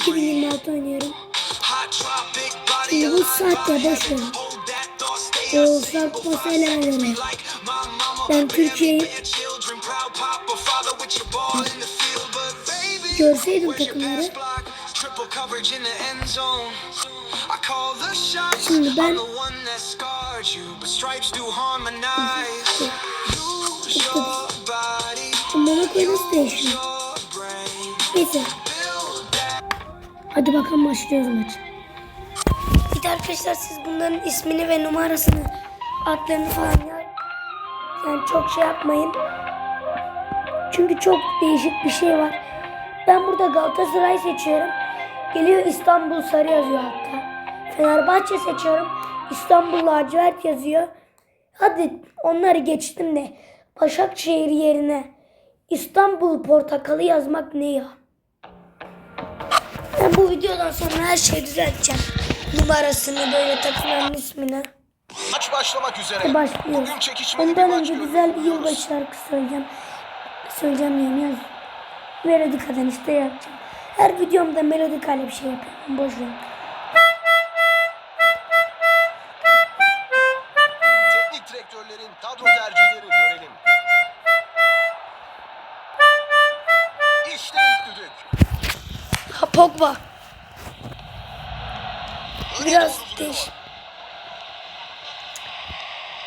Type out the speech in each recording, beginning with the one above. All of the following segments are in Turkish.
2026 oynuyorum. Şimdi bu saatte boş verin. Kupası elemeleri. Ben Türkiye'yi görseydim takımları. Şimdi ben Monaco'yu nasıl değişiyor? Neyse. Hadi bakalım başlıyoruz maç. Bir arkadaşlar siz bunların ismini ve numarasını, adlarını falan ya, yani çok şey yapmayın. Çünkü çok değişik bir şey var. Ben burada Galatasaray seçiyorum. Geliyor İstanbul Sarı yazıyor hatta. Fenerbahçe seçiyorum. İstanbul lacivert yazıyor. Hadi onları geçtim de Başakşehir yerine İstanbul portakalı yazmak ne ya? Bu videodan sonra her şeyi düzelteceğim. Numarasını böyle takımların ismini. Maç başlamak üzere. Hadi başlıyoruz. Bugün çekişmeli Ondan bir maç önce güzel bir yılbaşı şarkısı söyleyeceğim. Söyleyeceğim diyorum yaz. Melodikadan işte yapacağım. Her videomda melodikayla bir şey yapıyorum. Boş ver. Teknik direktörlerin kadro tercihleri görelim. İşte ilk düdük. Ha Pogba. Biraz değiş.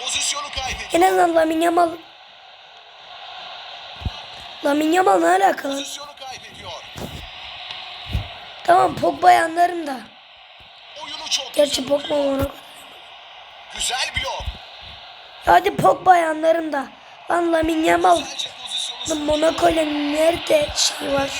Pozisyonu kaybediyor. En azından Lamin Yamal. Lamin Yamal ne alakalı? Pozisyonu kaybediyor. Tamam Pogba yanlarım da. Oyunu çok Gerçi Pogba ona. Güzel blok. Hadi Pogba yanlarım da. Lan Lamin Yamal. Monaco ile nerede şey var?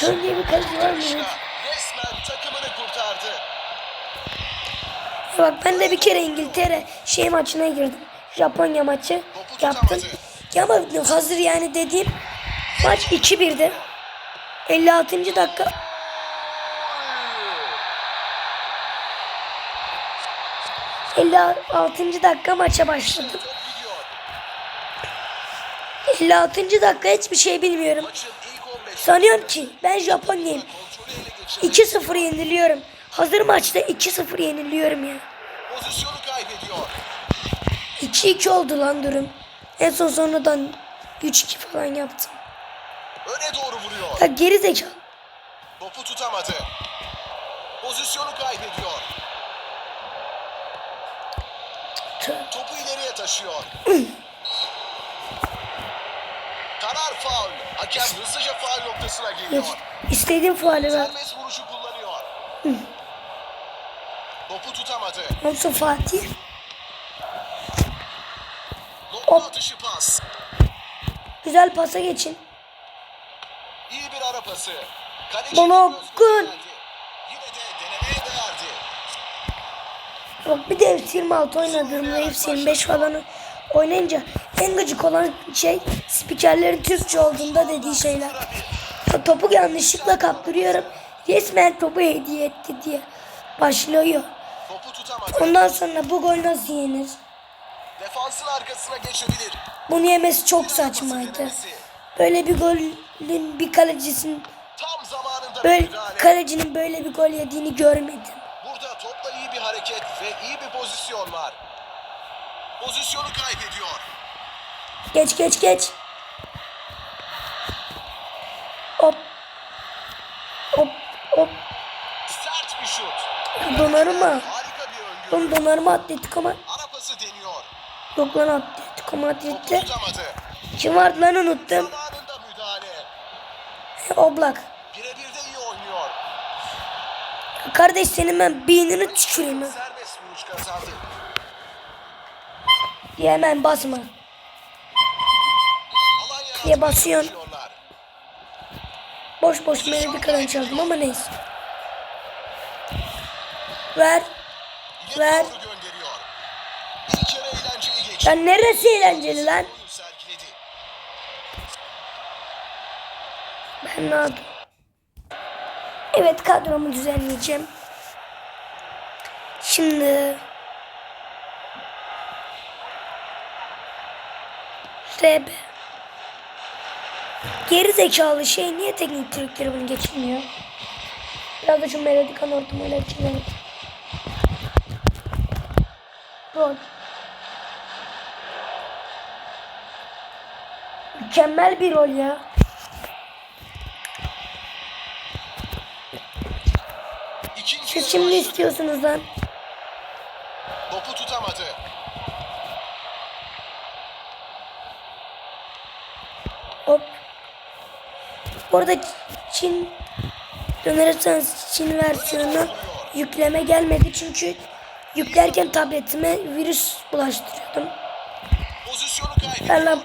Şöyle bir kaleci var mı? Resmen takımını kurtardı. Ya Bak ben de bir kere İngiltere şey maçına girdim. Japonya maçı yaptım. Ya ama hazır yani dediğim maç 2-1'di. 56. dakika 56. dakika maça başladım. Top gidiyor. 56. dakika hiçbir şey bilmiyorum. Maçın ilk 15 Sanıyorum ki ben Japonya'yım. kontrolü ele geçirdi. 2-0 yeniliyorum. Hazır maçta 2-0 yeniliyorum ya. Pozisyonu kaybediyor. 2-2 oldu lan durum. En son sonradan 3-2 falan yaptım. Öne doğru vuruyor. Ya geri zekalı. Topu tutamadı. Pozisyonu kaybediyor. Topu ileriye taşıyor. Karar faul. Hakem hızlıca faul noktasına geliyor. İstediğim faali ver. Serbest vuruşu kullanıyor. Topu tutamadı. Olsun Fatih. Nokta atışı pas. Güzel pasa geçin. İyi bir ara pası. Kaleci Bana gol. Yine de denemeye değerdi. Bak bir de F26 oynadığımda F25 falan oynayınca en gıcık olan şey spikerlerin Türkçe olduğunda dediği şeyler. Topu yanlışlıkla kaptırıyorum. Resmen topu hediye etti diye başlıyor. Tutamadı. Ondan sonra bu gol nasıl yenir? Defansın arkasına geçebilir. Bunu yemesi çok saçmaydı. Böyle bir golün bir kalecisin Tam zamanında böyle kalecinin böyle bir gol yediğini görmedim. Burada topla iyi bir hareket ve iyi bir pozisyon var. Pozisyonu kaybediyor. Geç geç geç. Hop. Hop hop. Sert bir şut. Donarıma. Bir. Oğlum donarıma Atletico Ma Ara pası deniyor. Yok lan Atletico Madrid'de. Kim vardı lan unuttum. Müdahale. Oblak. Kardeş senin ben beynini tüküreyim. Diye hemen basma. Diye basıyorsun. Boş boş melodikadan çaldım ama neyse. Ver. Ver. Lan neresi eğlenceli lan? Ben ne yapayım? Evet kadromu düzenleyeceğim. Şimdi RB Geri zekalı şey niye teknik direktörü bunu geçirmiyor? Biraz da şu melodikan ortamıyla geçirelim. Rol. Mükemmel bir rol ya. Siz şimdi istiyorsunuz lan. Topu tutamadı. Hop. Bu arada Çin Dönerseniz Çin versiyonu yükleme gelmedi çünkü yüklerken tabletime virüs bulaştırıyordum. Pozisyonu kaybediyor.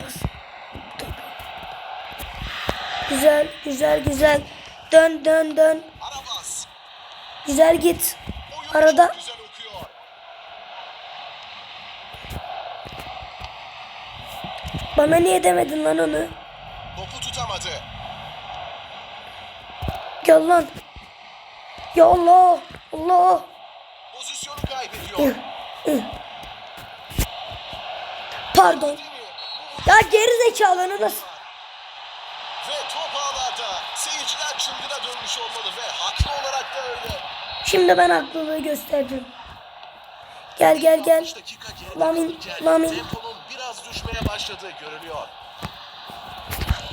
Güzel, güzel, güzel. Dön, dön, dön. Arabas. Güzel git. Oyunu Arada güzel bana niye demedin lan onu? Topu tutamadı. Gel lan. Ya Allah, Allah. Pardon. Ya geri zekalını nasıl? Ve top ağlarda. Seyirciler çılgına dönmüş olmalı ve haklı olarak da öyle. Şimdi ben haklılığı gösterdim. Gel gel gel. 60 dakika geride Lamin, Lamin. Temponun biraz düşmeye başladığı görülüyor.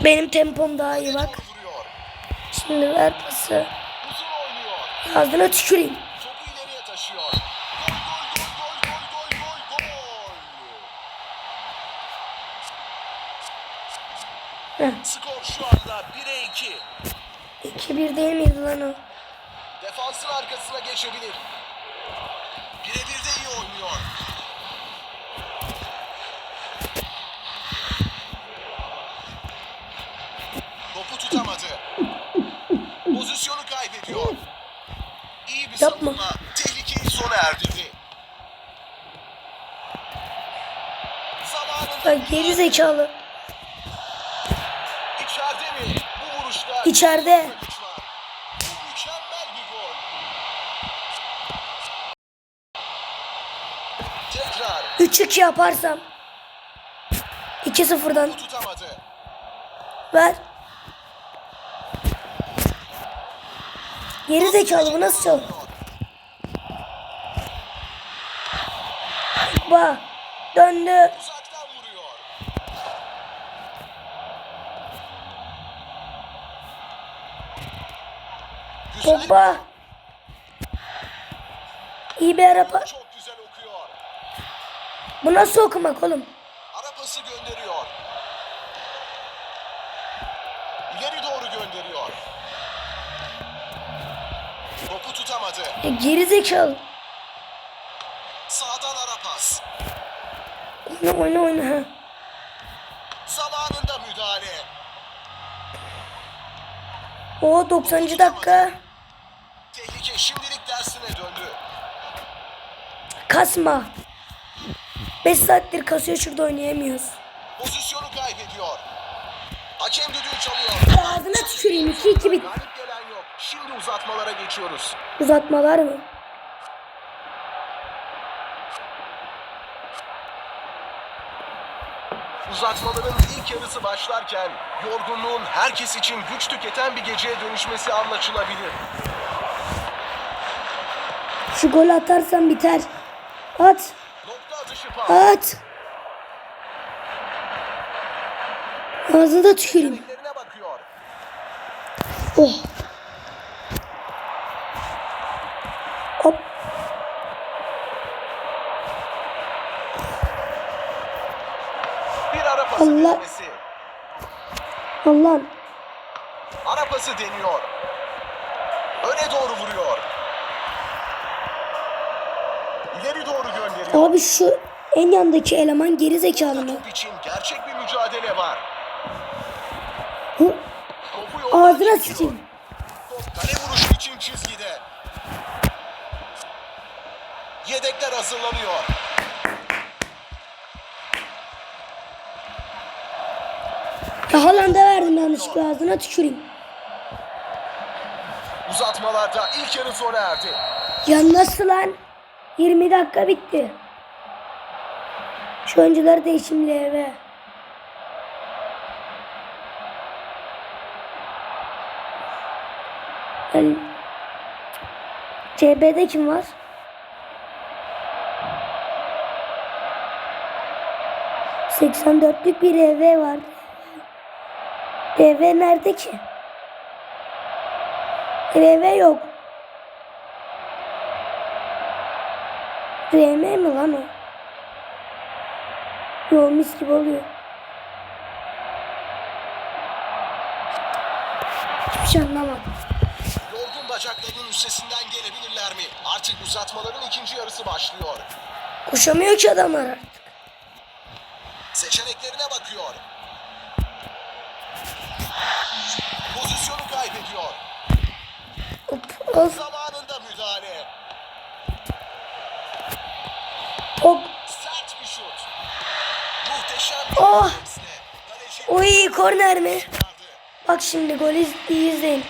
Benim tempom daha iyi bak. Şimdi ver pası. Ağzına tüküreyim. Topu ileriye taşıyor. Heh. Skor şu anda 1'e 2. 2-1 değil miydi lan o? Defansın arkasına geçebilir. Birebir de iyi oynuyor. Topu tutamadı. Pozisyonu kaybediyor. İyi bir Yapma. savunma. Tehlikeyi sona erdirdi. Zamanında Ya geri zekalı. İçeride. Tekrar 3-2 yaparsam 2-0'dan bu tutamadı. ver. Geri zekalı bu nasıl çal? Bak döndü. Pogba. İyi bir araba. Çok güzel okuyor. Bu nasıl okumak oğlum? Ara pası gönderiyor. İleri doğru gönderiyor. Topu tutamadı. Ya geri zekalı. Sağdan ara pas. Oyna oyna oyna. Zamanında müdahale. O 90. dakika. Kasma. 5 saattir kasıyor şurada oynayamıyoruz. Pozisyonu kaybediyor. Hakem düdüğü çalıyor. Ağzına tüküreyim 2-2 bit. Galip gelen yok. Şimdi uzatmalara geçiyoruz. Uzatmalar mı? Uzatmaların ilk yarısı başlarken yorgunluğun herkes için güç tüketen bir geceye dönüşmesi anlaşılabilir. Şu golü atarsan biter. At. At. Ağzına tüküreyim. Oh. Yandaki eleman geri zekalı mı? İçin gerçek bir mücadele var. Hı? Ağzına sıçayım. Kale vuruşu için çizgide. Yedekler hazırlanıyor. Ya Haaland'a verdim yanlışlıkla ağzına tüküreyim. Uzatmalarda ilk yarı sona erdi. Ya nasıl lan? 20 dakika bitti. Şu öncüler değişimli eve. Yani CB'de kim var? Seksen dörtlük bir EV var. EV nerede ki? EV yok. RM mi lan o? Yo mis gibi oluyor. Hiçbir şey anlamadım. Yorgun bacaklarının üstesinden gelebilirler mi? Artık uzatmaların ikinci yarısı başlıyor. Koşamıyor ki adamlar artık. Seçeneklerine bakıyor. Pozisyonu kaybediyor. Hop, of, Oh! Oy korner mi? Bak şimdi golü iyi izleyin.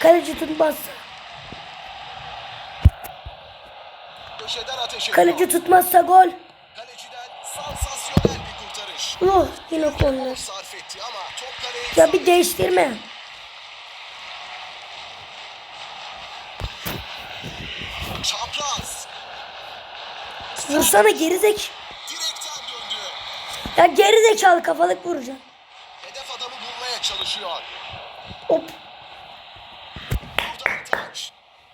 Kaleci ediyor. Kaleci tutmazsa gol. Oh yine korner. Ya bir değiştirme. Vursana gerizek. Ya gerizekalı kafalık vuracağım. Hedef adamı bulmaya çalışıyor. Hop.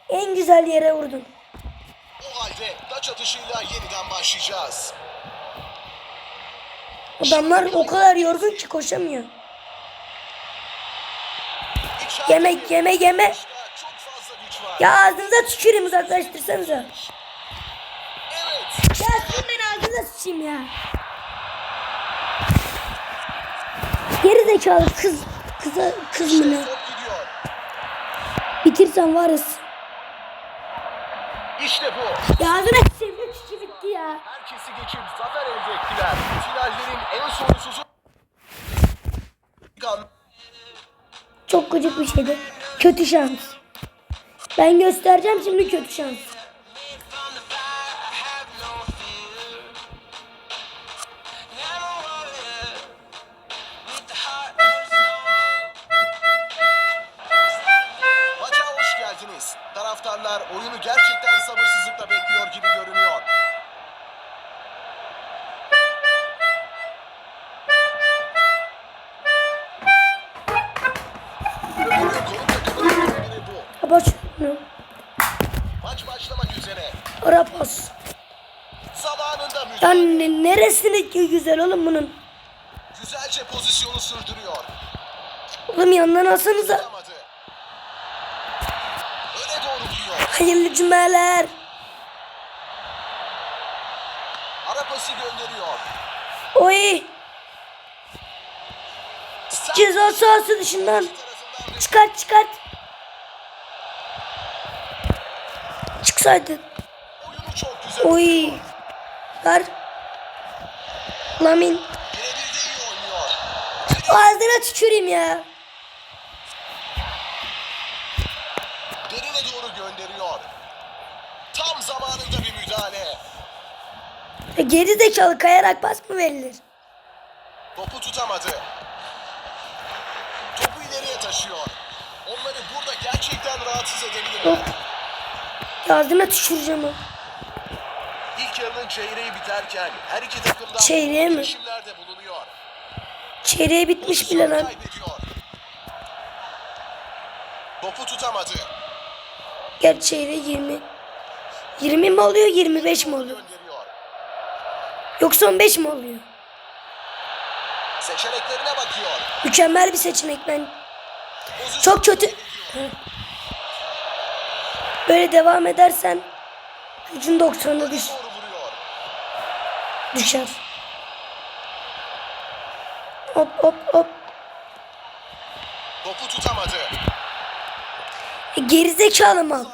En güzel yere vurdun. O halde taç atışıyla yeniden başlayacağız. Adamlar o kadar yorgun ki koşamıyor. Yeme yeme. var. Ya ağzınıza tüküreyim uzaklaştırsanıza. Evet. Ya sen beni ağzına sıçayım ya. Geri zekalı kız. Kıza, kız mı ne? Bitirsen var ya. İşte bu. Ya ağzına sıçayım. 3-2 bitti ya. Herkesi geçip zafer elde ettiler. Finallerin en sonsuzu. Çok gıcık bir şeydi. Kötü şans. Ben göstereceğim şimdi kötü şans. Güzel oğlum bunun? Güzelce pozisyonu sürdürüyor. Oğlum yandan alsanıza. Öne doğru gidiyor. Hayırlı cümleler. Ara pası gönderiyor. Oy. Ceza sahası dışından. Çıkart çıkart. Çıksaydın. oyunu çok güzel. Oy. Ver. Lamin. Ağzına tüküreyim ya. Derine doğru gönderiyor. Tam zamanında bir müdahale. E, Geri zekalı kayarak pas mı verilir? Topu tutamadı. Topu ileriye taşıyor. Onları burada gerçekten rahatsız edebilirler. Ağzına tüküreceğim o. Yarının çeyreği biterken her iki takımdan Çeyreği mi? bulunuyor. Çeyreğe bitmiş bile lan. Topu tutamadı. Gerçi çeyreğe 20. 20 mi oluyor 25 mi oluyor? Yoksa 15 mi oluyor? Seçeneklerine bakıyor. Mükemmel bir seçenek ben. Pozisyon Çok kötü. Böyle devam edersen gücün 90'a düş, Doğru vuruyor. Düşer. Hop hop hop. Topu tutamadı. E, gerizekalı pas.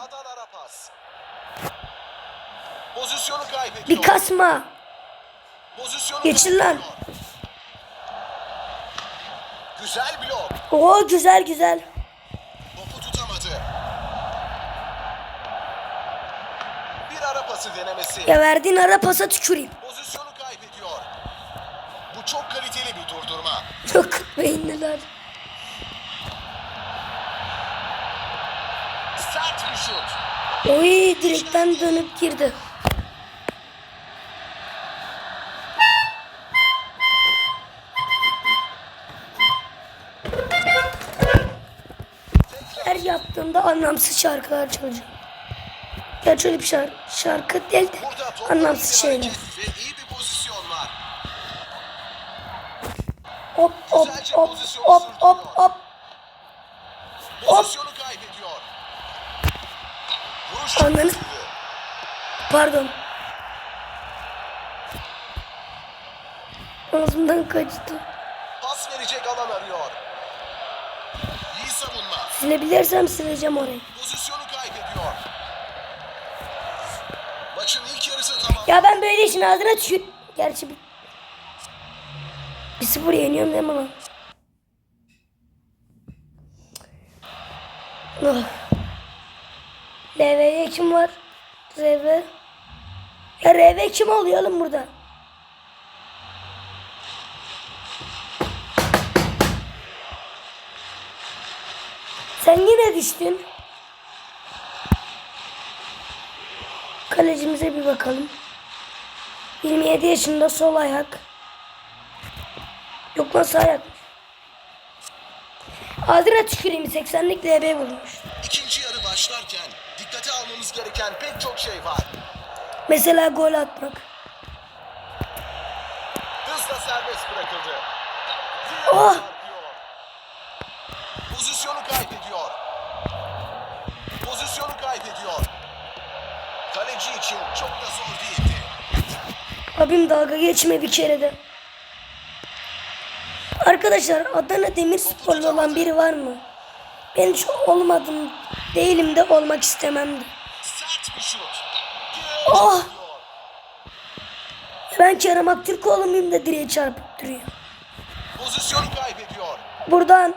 Pozisyonu kaybediyor. Bir kasma. Pozisyonu Geçin lan. Güzel blok. Oo güzel güzel. Topu tutamadı. Bir ara pası denemesi. Ya verdiğin ara pasa tüküreyim. Çok beyinliler. bir şut. Oy direkten dönüp girdi. Her yaptığımda anlamsız şarkılar çalacağım. Gerçi öyle bir şarkı, şarkı değil de anlamsız şeyler. Hop hop hop hop hop hop. Pozisyonu kaybediyor. Vuruş hızlı. Pardon. Ağzımdan kaçtı. Pas verecek alan arıyor. İyi savunma. Silebilirsem sileceğim orayı. Pozisyonu kaybediyor. Maçın ilk yarısı tamam. Ya ben böyle işin ağzına tükür... Gerçi bir... Bir sıfır yeniyorum mi lan? Oh. Kim var? RV. Ya RV kim oluyor oğlum burada? Sen yine düştün. Kalecimize bir bakalım. 27 yaşında sol ayak. Yok lan sağ ayak. Ağzına tüküreyim 80'lik DB vurmuş. İkinci yarı başlarken dikkate almamız gereken pek çok şey var. Mesela gol atmak. Hızla serbest bırakıldı. Oh! Pozisyonu kaybediyor. Pozisyonu kaybediyor. Kaleci için çok da zor değildi. Abim dalga geçme bir kere de. Arkadaşlar Adana Demirsporlu olan biri var mı? Ben hiç olmadım, değilim de olmak istemem de. Oh! Ben Kerem Aktürkoğlu muyum da direğe çarpıp duruyor. Pozisyonu kaybediyor. Buradan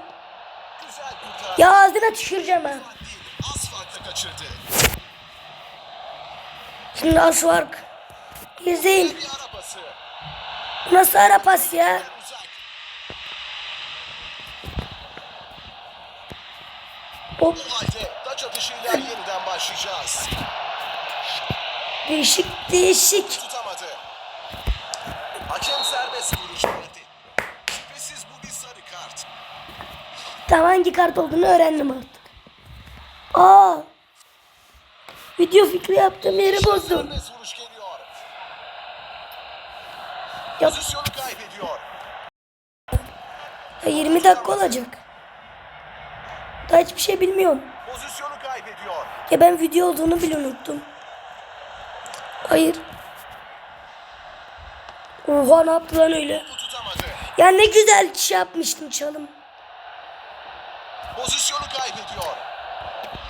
ya ağzına tüküreceğim kaçırdı. Şimdi Asvark. İzleyin. Nasıl ara pas ya? Hop. Bu halde taç atışıyla yeniden başlayacağız. Değişik değişik. Tutamadı. Hakem serbest vuruş verdi. Şüphesiz bu bir sarı kart. Tamam hangi kart olduğunu öğrendim artık. Aa. Video fikri yaptığım yeri bozdum. Serbest vuruş geliyor. Ya, Pozisyonu kaybediyor. ya 20 dakika olacak. Daha hiçbir şey bilmiyorum. Pozisyonu kaybediyor. Ya ben video olduğunu bile unuttum. Hayır. Oha ne yaptı lan öyle? Ya ne güzel şey yapmıştım çalım. Pozisyonu kaybediyor.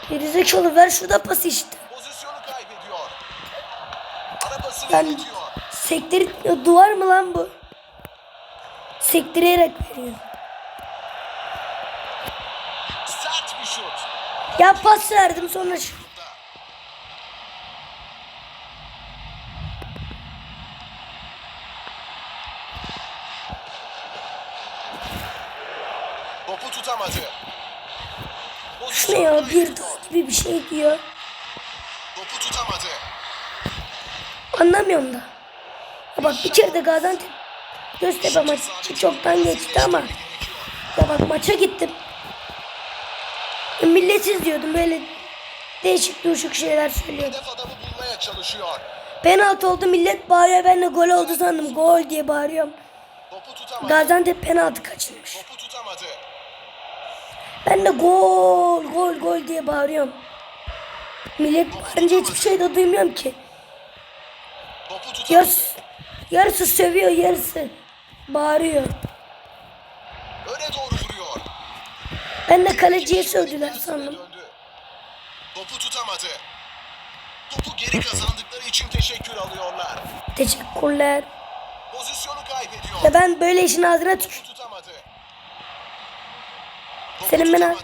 Gerizekalı ver şurada pas işte. Pozisyonu kaybediyor. Arabasını Ben sektir duvar mı lan bu? Sektirerek veriyor. Sert bir şut. Ya pas verdim sonra şu. Topu tutamadı. Şu ne ya bir daha gibi bir şey diyor. Topu tutamadı. Anlamıyorum da. Ya bak bir kere de Gaziantep Göztepe maçı çoktan geçti ama ya bak maça gittim. Millet izliyordum böyle değişik düşük şeyler söylüyordu. Hedef adamı bulmaya çalışıyor. Penaltı oldu millet bağırıyor ben de gol oldu sandım gol diye bağırıyorum. Topu tutamadı. Gaziantep penaltı kaçırmış. Topu tutamadı. Ben de gol gol gol diye bağırıyorum. Millet bağırınca hiçbir şey de duymuyorum ki. Yarısı, yarısı sövüyor yarısı bağırıyor. Öne doğru vuruyor. Ben de kaleciye sövdüler sandım. Topu tutamadı. Topu geri kazandıkları için teşekkür alıyorlar. Teşekkürler. Pozisyonu kaybediyor. Ya ben böyle işin ağzına tük. Topu tutamadı. Topu Senin tutamadı.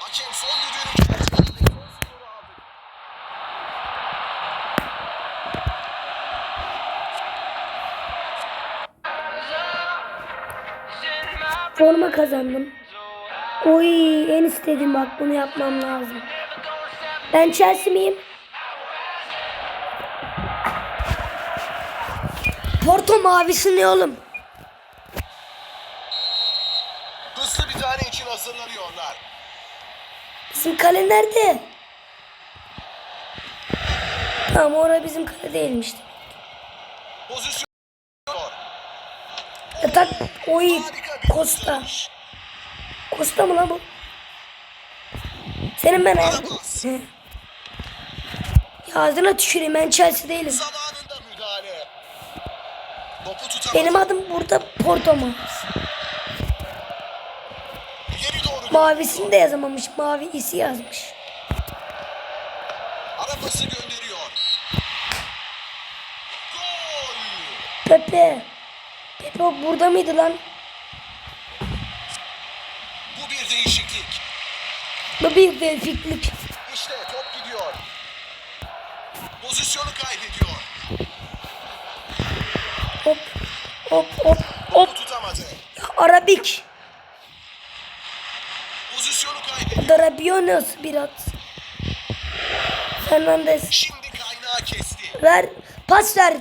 Hakem son düdüğünü. Forma kazandım. Oy en istediğim bak bunu yapmam lazım. Ben Chelsea miyim? Porto mavisi ne oğlum? Hızlı bir tane için hazırlanıyorlar. Bizim kale nerede? Tamam orada bizim kale değilmiş. Pozisyon. Yatak oy Harika Costa mı lan bu? Senin ben. He. Ya ağzına tüküreyim ben Chelsea değilim. Benim adım burada Porto doğru. Mavisini de yazamamış. Mavi isi yazmış. Ara pası gönderiyor. Gol. Pepe. Pepe burada mıydı lan? Bir değişiklik. Bu bir değişiklik. İşte top gidiyor. Pozisyonu kaybediyor. Hop hop hop hop. Topu tutamadı. Arabik. Pozisyonu kaybediyor. Darabionos biraz. Fernandez. Şimdi kaynağı kesti. Ver. Pas ver.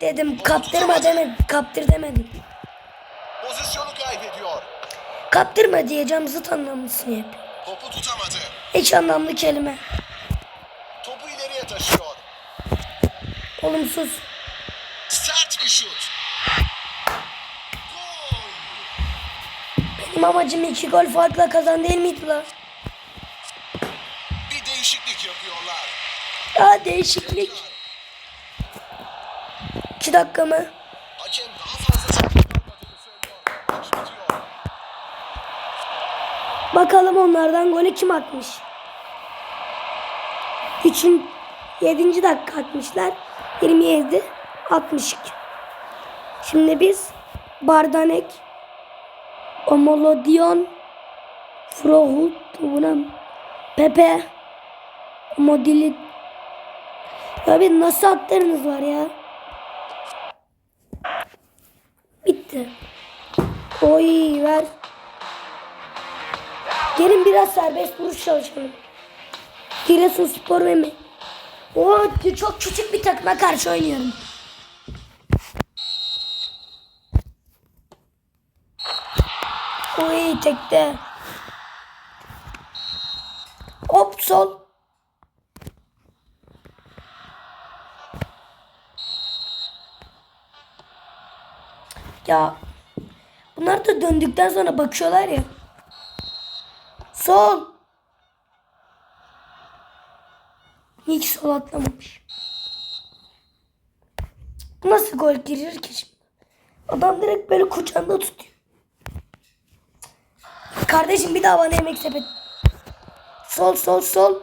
Dedim kaptırma demedim. Kaptır demedim. Pozisyonu kaybediyor. Kaptırma diyeceğim zıt anlamlısını yap. Topu tutamadı. Hiç anlamlı kelime. Topu ileriye taşıyor. Olumsuz. Sert bir şut. Gol. Benim amacım iki gol farkla kazan değil miydi lan? Bir değişiklik yapıyorlar. Ya değişiklik. İki dakika mı? Hakem daha fazla çabuk kalmadığını söylüyor. Maç bitiyor. Bakalım onlardan golü kim atmış? Üçün, yedinci dakika atmışlar. 27, 62. Şimdi biz Bardanek, Omolodion, Frohut, Buram, Pepe, Modili. Ya bir nasıl atlarınız var ya? Bitti. Oy ver. Gelin biraz serbest vuruş çalışalım. Giresunspor ve mi? O çok küçük bir takıma karşı oynuyorum. Oy tekte. Hop sol. Ya bunlar da döndükten sonra bakıyorlar ya. Sol. Hiç sol atlamamış. Nasıl gol girir ki şimdi? Adam direkt böyle kucağında tutuyor. Kardeşim bir daha bana yemek sepet. Sol sol sol.